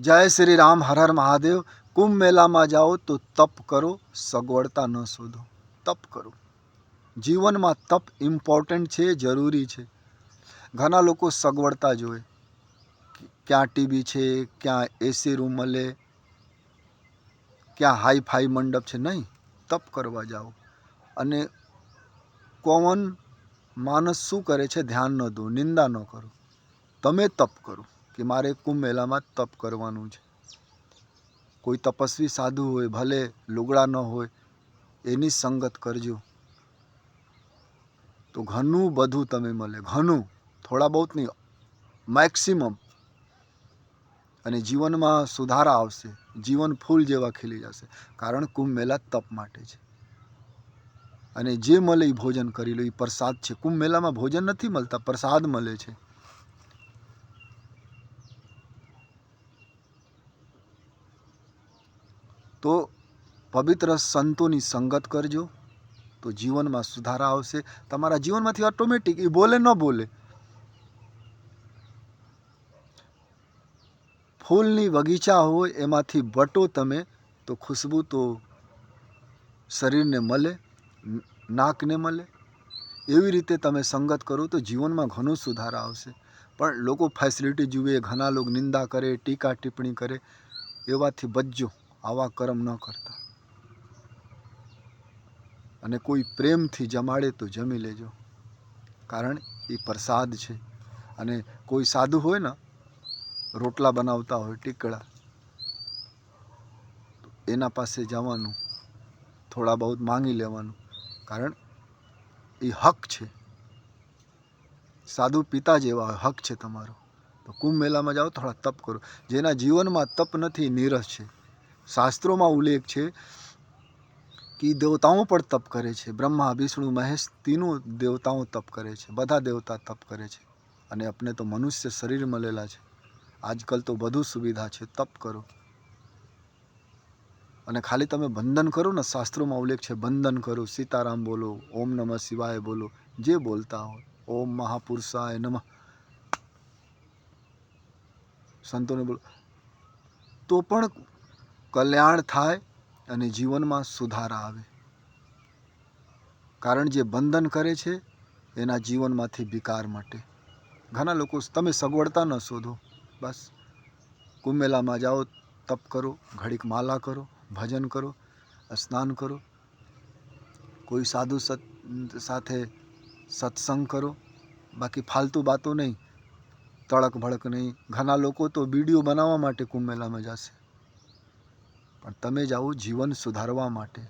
જય શ્રી રામ, હર હર મહાદેવ. કુંભ મેળામાં જાઓ તો તપ કરો, સગવડતા ન શોધો. તપ કરો. જીવનમાં તપ ઇમ્પોર્ટન્ટ છે, જરૂરી છે. ઘણા લોકો સગવડતા જોવે. ક્યાં ટીવી છે, ક્યાં એસી રૂમ મળે, ક્યાં હાઈ ફાઈ મંડપ છે, નહીં. તપ કરવા જાઓ. અને કોમન માણસ શું કરે છે? ધ્યાન ન દો, નિંદા ન કરો. તમે તપ કરો. કે મારે કુંભ મેળામાં તપ કરવાનું છે. કોઈ તપસ્વી સાધુ હોય, ભલે લુગડા ન હોય, એની સંગત કરજો. તો ઘણું બધું તમે મળે, ઘણું, થોડા બહુત નહીં, મેક્સિમમ. અને જીવનમાં સુધારા આવશે, જીવન ફૂલ જેવા ખીલી જશે, કારણ કુંભ મેળા તપ માટે છે. અને જે મળે એ ભોજન કરી લો એ પ્રસાદ છે. કુંભ મેળામાં ભોજન નથી મળતા, પ્રસાદ મળે છે. તો પવિત્ર સંતોની સંગત કરજો. તો જીવનમાં સુધારા આવશે. તમારા જીવનમાંથી ઓટોમેટિક એ બોલે ન બોલે. ફૂલની બગીચા હોય એમાંથી બટો તમે તો ખુશ્બુ તો શરીરને મળે, નાકને મળે. એવી રીતે તમે સંગત કરો તો જીવનમાં ઘણો સુધારા આવશે. પણ લોકો ફેસિલિટી જુએ, ઘણા લોકો નિંદા કરે, ટીકા ટિપ્પણી કરે, એવાથી બચજો. આવા કર્મ ન કરતા. અને કોઈ પ્રેમથી જમાડે તો જમી લેજો. કારણ એ પ્રસાદ છે. અને કોઈ સાધુ હોય ને, રોટલા બનાવતા હોય ટીકડા એના પાસે જવાનું, થોડા બહુ માંગી લેવાનું. કારણ એ હક છે. સાધુ પિતા જેવા હક છે તમારો. તો કુંભ મેળામાં જાઓ, થોડા તપ કરો. જેના જીવનમાં તપ નથી, નીરસ છે. શાસ્ત્રોમાં ઉલ્લેખ છે કે દેવતાઓ પણ તપ કરે છે. બ્રહ્મા, વિષ્ણુ, મહેશ તીનું દેવતાઓ તપ કરે છે. બધા દેવતા તપ કરે છે અને આપણે તો મનુષ્ય શરીર મળેલા છે. આજકાલ તો બધું સુવિધા છે. તપ કરો. અને ખાલી તમે બંધન કરો ને શાસ્ત્રોમાં ઉલ્લેખ છે બંધન કરો. સીતારામ બોલો, ઓમ નમઃ શિવાય બોલો, જે બોલતા હોય. ઓમ મહાપુરુષાય નમઃ. સંતોને બોલો. તો પણ કલ્યાણ થાય અને જીવનમાં સુધારા આવે. કારણ જે બંધન કરે છે, એના જીવનમાંથી વિકાર માટે. ઘણા લોકો તમે સગવડતા ન શોધો. બસ કુંભમેલામાં જાઓ, તપ કરો, ઘડીક માલા કરો, ભજન કરો, સ્નાન કરો. કોઈ સાધુ સત, સાથે સત્સંગ કરો. બાકી ફાલતુ બાતો નહીં તળક ભડક નહીં. ઘણા લોકો તો વીડિયો બનાવવા માટે કુંભ મેળામાં જશે. પણ તમે જાઓ જીવન સુધારવા માટે